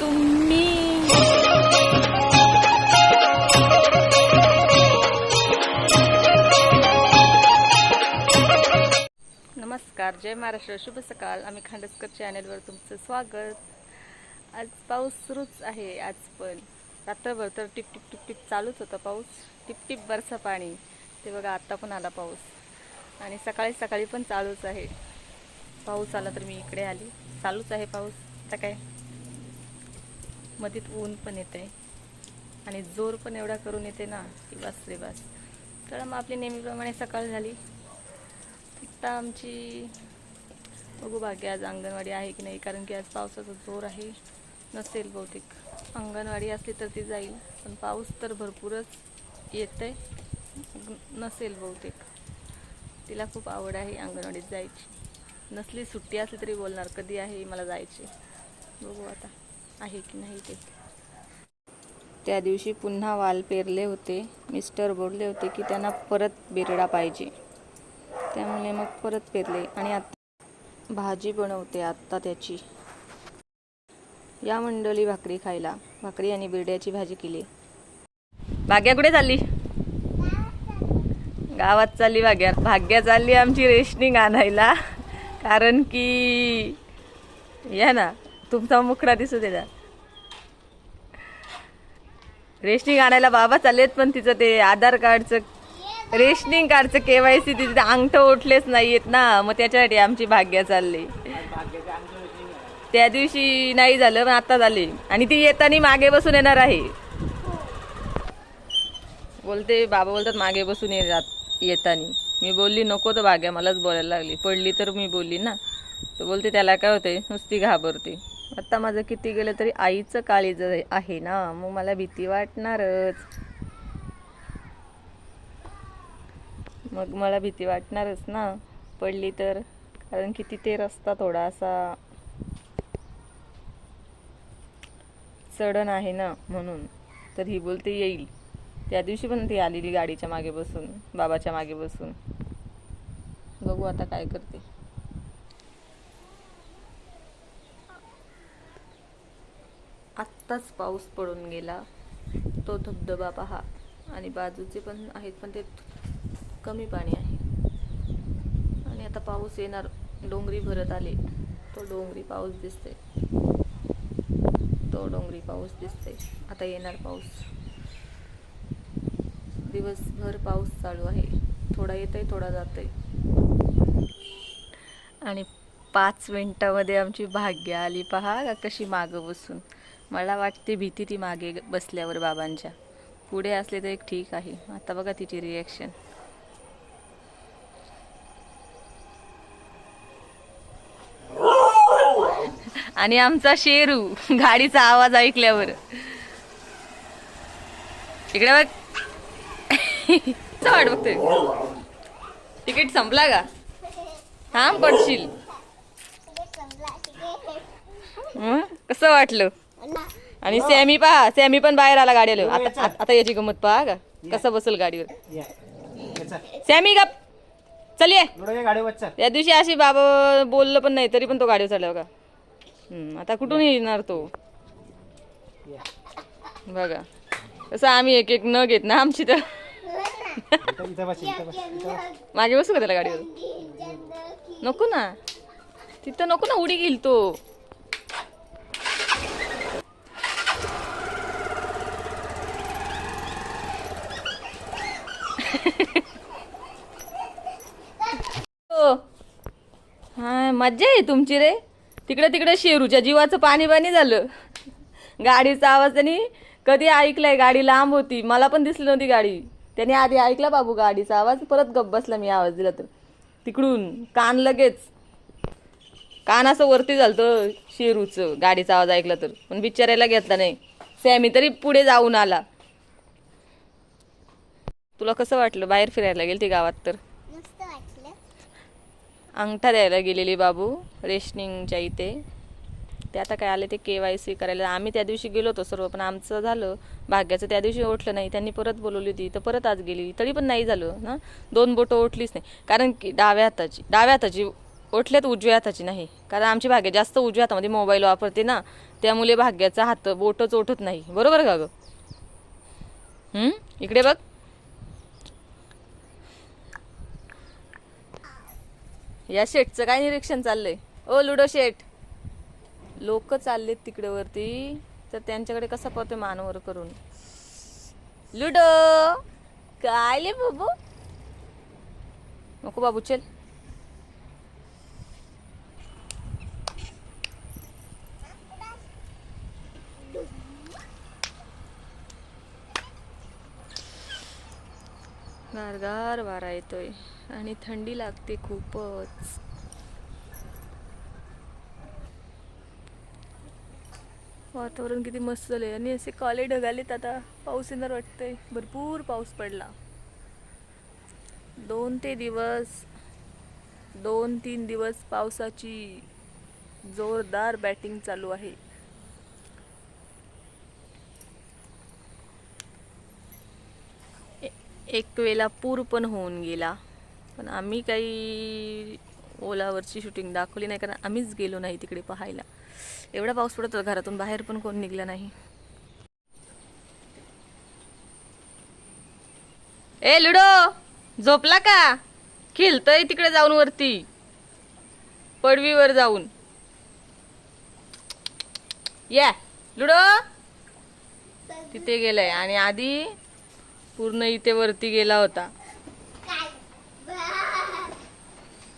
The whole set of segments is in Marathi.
तुम्ही नमस्कार. जय महाराष्ट्र. शुभ सकाळ. आम्ही खांडसकर चॅनेलवर तुमचं स्वागत. आज पाऊस सुरूच आहे. आज पण. रात्रभर तर टिप टिप टिप टिप चालूच होता पाऊस. टिप टिप बरसा पाणी. ते बघा आत्ता पण आला पाऊस. आणि सकाळी सकाळी पण चालूच आहे. पाऊस आला तर मी इकडे आली. चालूच आहे पाऊस. आता काय? मधीत ऊन पण येते. आणि जोर पण एवढा करून येते ना. की बस रे बस. तर मग आपली नेहमीप्रमाणे सकाळ झाली. आता आमची बघू भाग्य आज अंगणवाडी आहे की नाही कारण की आज पावसाचा जोर आहे. नसेल बहुतेक. अंगणवाडी असली तर ती जाईल पण पाऊस तर भरपूरच येतंय. नसेल बहुतेक. तिला खूप आवड आहे अंगणवाडीत जायची. नसली सुट्टी असली तरी बोलणार कधी आहे मला जायची. बघू आता आहे की नाही ते. त्या दिवशी पुन्हा वाल पेरले होते. मिस्टर बोलले होते की त्यांना परत बेरडा पाहिजे. त्यामुळे मग परत पेरले आणि आता भाजी बनवते आत्ता त्याची. या मंडळी भाकरी खायला. भाकरी आणि बिरड्याची भाजी केली. भाग्या कुठे चालली? गावात चालली भाग्या भाग्या चालली आमची रेशनिंग आणायला. कारण की या ना तुमचा मुखडा दिसू त्याला रेशनिंग आणायला बाबा चाललेत पण तिचं ते आधार कार्डचं रेशनिंग कार्डचं केवायसी तिथे अंगठ उठलेच नाहीयेत ना. मग त्याच्यासाठी आमची भाग्य चालली. त्या दिवशी नाही झालं पण आता झाली. आणि ती येताना मागे बसून येणार आहे. बोलते बाबा बोलतात मागे बसून ये येताना. मी बोलली नको तर भाग्या मलाच बोलायला लागली. पडली तर मी बोलली ना. तर बोलते त्याला काय होते नुसती घाबरते. आता माझं किती गेलं तरी आईचं काळीज आहे ना. मग मला भीती वाटणारच. मग मला भीती वाटणारच ना. पडली तर. कारण की तिथे रस्ता थोडासा चढण आहे ना म्हणून. तर ही बोलते येईल. त्या दिवशी पण ती आलेली गाडीच्या मागे बसून बाबाच्या मागे बसून. बघू आता काय करते. आत्ताच पाऊस पडून गेला. तो धबधबा पहा. आणि बाजूचे पण आहेत पण ते कमी पाणी आहे. आणि आता पाऊस येणार. डोंगरी भरत आले. तो डोंगरी पाऊस दिसते तो डोंगरी पाऊस दिसते आता येणार पाऊस. दिवसभर पाऊस चालू आहे. थोडा येत आहे थोडा जातोय. आणि पाच मिनटामध्ये आमची भाग्य आली पहा. का कशी मागं बसून. मला वाटते भीती ती मागे बसल्यावर बाबांच्या. पुढे असले तर एक ठीक आहे. आता बघा तिची रिॲक्शन आणि आमचा शेरू गाडीचा आवाज ऐकल्यावर. इकडे बघ. वाट बघतोय तिकीट संपला का? थांब पडशील? कसं वाटलं? आणि सॅमी पहा सॅमी पण बाहेर आला गाडीला आता आता याची गमत पहा का? कसं बसल गाडीवर? सॅमी गप. चल ये. दिवशी अशी बाबा बोललं पण नाही तरी पण तो गाडीवर चढला बघा. हम्म, आता कुठून येणार तो? बघा. कसं आम्ही एक एक न घेत ना आमची तर. इथं बस इथं बस इथं बस. मागे बसू का त्याला गाडीवर? नको ना. तिथं नको ना उडी घेईल तो. हो. हा मज्जा आहे तुमची रे. तिकडे तिकडे शेरूच्या जीवाचं पाणी पाणी झालं. गाडीचा आवाज त्यांनी कधी ऐकलाय? गाडी लांब होती. मला पण दिसली नव्हती गाडी. त्याने आधी ऐकला बाबू गाडीचा आवाज. परत गप्प बसला मी आवाज दिला तर. तिकडून कान लगेच. कान असं वरती झालतं शेरूचं. गाडीचा आवाज ऐकला तर. पण बिचारायला घेतला नाही. सॅमी तरी पुढे जाऊन आला. तुला कसं वाटलं? बाहेर फिरायला गेल ती गावात तर? अंगठा द्यायला गेलेली बाबू रेशनिंगच्या इथे. ते आता काय आले ते के वाय सी करायला. आम्ही त्या दिवशी गेलो होतो सर्व पण आमचं झालं. भाग्याचं त्या दिवशी ओठलं नाही. त्यांनी परत बोलवली होती. तर परत आज गेली. तरी पण नाही झालं ना? दोन बोटं ओठलीच नाही. कारण की डाव्या हाताची डाव्या हाताची ओठल्यात उजव्या हाताची नाही. कारण आमची भाग्य जास्त उजव्या हातामध्ये मोबाईल वापरते ना? त्यामुळे भाग्याचा हात बोटच ओठत नाही. बरोबर का गं? इकडे बघ. या शेटचं काय निरीक्षण चाललंय? ओ लुडो शेट लोक चाललेत तिकडे वरती तर त्यांच्याकडे कसा पाहतोय मानवर करून? लुडो. काय ले बाबू? नको बाबू चल. गारगार वारा येतोय आणि थंडी लागते खूपच. वातावरण किती मस्त झालंय. आणि असे काले ढगालेत आता पाऊस येणार वाटतंय. भरपूर पाऊस पडला. दोन ते दिवस दोन तीन दिवस पावसाची जोरदार बॅटिंग चालू आहे ए- एक वेळेला पूर पण होऊन गेला. पण आम्ही काही ओलावरची शूटिंग दाखवली नाही कारण आम्हीच गेलो नाही तिकडे पाहायला. एवढा पाऊस पडत होता घरातून बाहेर पण कोण निघलं नाही. ए लुडो झोपला का? खेळतय तिकडे जाऊन वरती. पडवीवर जाऊन. या लुडो. तिथे गेलाय. आणि आधी पूर्ण इथे वरती गेला होता.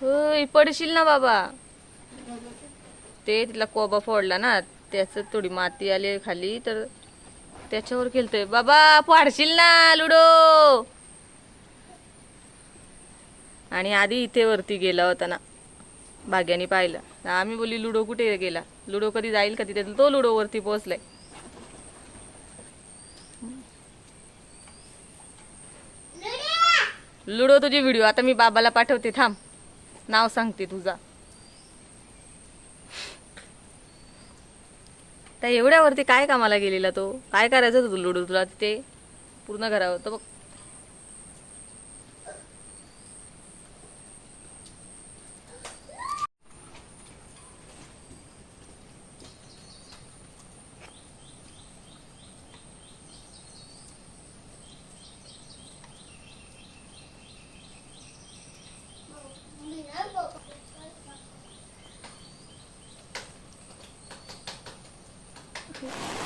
होय पडशील ना बाबा. ते तिथला कोबा फोडला ना त्याच थोडी माती आली खाली तर त्याच्यावर खेळतोय बाबा फाडशील ना लुडो. आणि आधी इथे वरती गेला होता ना भाग्याने पाहिलं. आम्ही बोलली लुडो कुठे गेला? लुडो कधी जाईल का तिथे? तो लुडो वरती पोहोचलाय. लुडो तुझी व्हिडिओ आता मी बाबाला पाठवते थांब. नाव सांगते तुझा. तर एवढ्यावरती काय कामाला गेलेला तो? काय करायचं होतं लुडो तुला तिथे? पूर्ण घरावर. तर बघ तुम्ही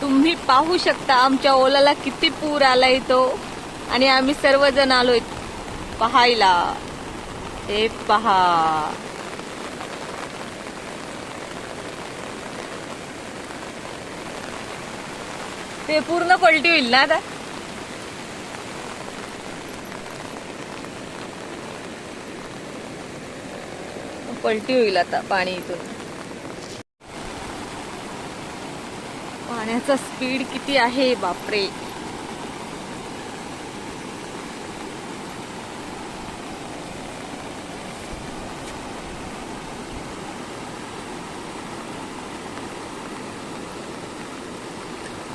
तुम्ही पाहू शकता आमच्या ओलाला किती पूर आलाय तो आणि आम्ही सर्वजण आलोय पाहायला. हे पहा. ते पूर्ण पलटी होईल ना आता? पलटी होईल आता पाणी इथून. पाण्याचा स्पीड किती आहे? बापरे.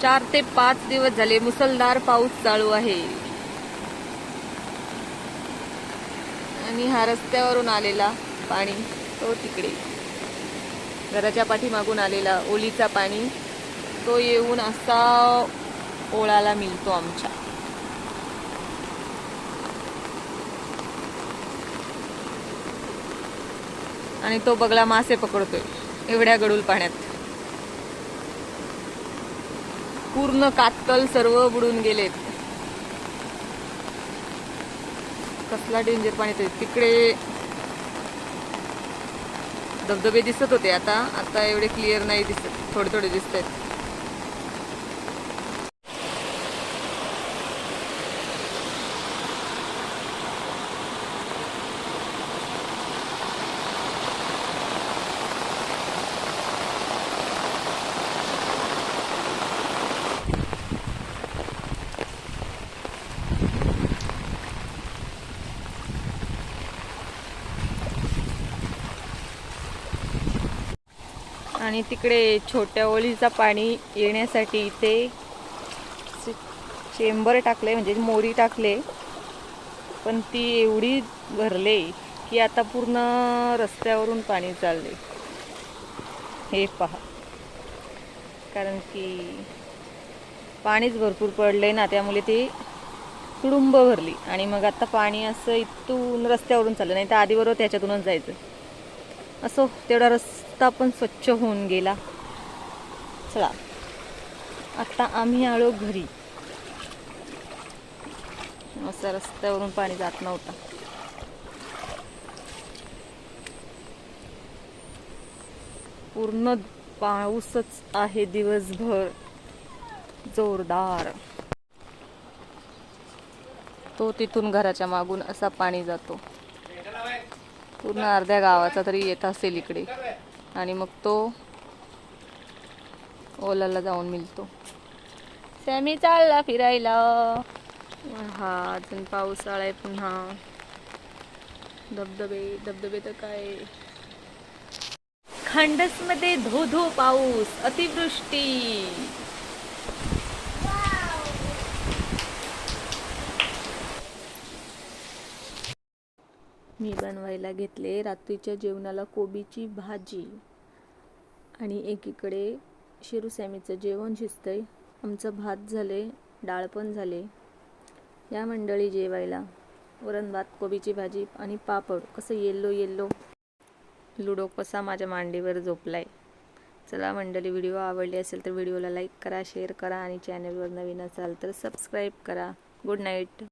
चार ते पाच दिवस झाले मुसळधार पाऊस चालू आहे. आणि हा रस्त्यावरून आलेला पाणी तो तिकडे. घराच्या पाठीमागून आलेला ओलीचा पाणी. तो येऊन असा ओळाला मिळतो आमच्या आणि तो बगला मासे पकडतोय. एवढ्या गडूल पाण्यात. पूर्ण कातकल सर्व बुडून गेलेत. कसला डेंजर पाणी ते तिकडे धबधबे दिसत होते आता. आता एवढे क्लिअर नाही दिसत. थोडे थोडे दिसत आहेत आणि तिकडे छोट्या ओळीचा पाणी येण्यासाठी इथे चेंबर टाकले म्हणजे मोरी टाकले. पण ती एवढी भरले की आता पूर्ण रस्त्यावरून पाणी चालले. हे पहा. कारण की पाणीच भरपूर पडले ना त्यामुळे ते तुडुंब भरली. आणि मग आता पाणी असं इथून रस्त्यावरून चाललं. नाही तर आधी बरोबर त्याच्यातूनच जायचं. असो तेवढा रस्ता पण स्वच्छ होऊन गेला. चला. आता आम्ही आलो घरी. असं रस्त्यावरून पाणी जात नव्हता. पूर्ण पाऊसच आहे दिवसभर. जोरदार. तो तिथून घराच्या मागून असा पाणी जातो. पूर्ण अर्ध्या गावाचा तरी येत असेल इकडे. आणि मग तो ओलाला जाऊन मिळतो सॅमी चालला फिरायला. हा अजून पावसाळा आहे पुन्हा. धबधबे धबधबे तर काय? खंडसमध्ये धो धो पाऊस अतिवृष्टी. मी बनवायला घेतले रात्रीच्या जेवणाला कोबीची भाजी. आणि एकीकडे शिरूसॅमीचं जेवण शिजतंय. आमचं भात झाले डाळ पण झाले. या मंडळी जेवायला. वरण भात कोबीची भाजी आणि पापड. कसं येल्लो येल्लो. लुडो कसा माझ्या मांडीवर झोपलाय. चला मंडळी व्हिडिओ आवडली असेल तर व्हिडिओला लाईक करा शेअर करा आणि चॅनलवर नवीन असाल तर सबस्क्राईब करा. Good night.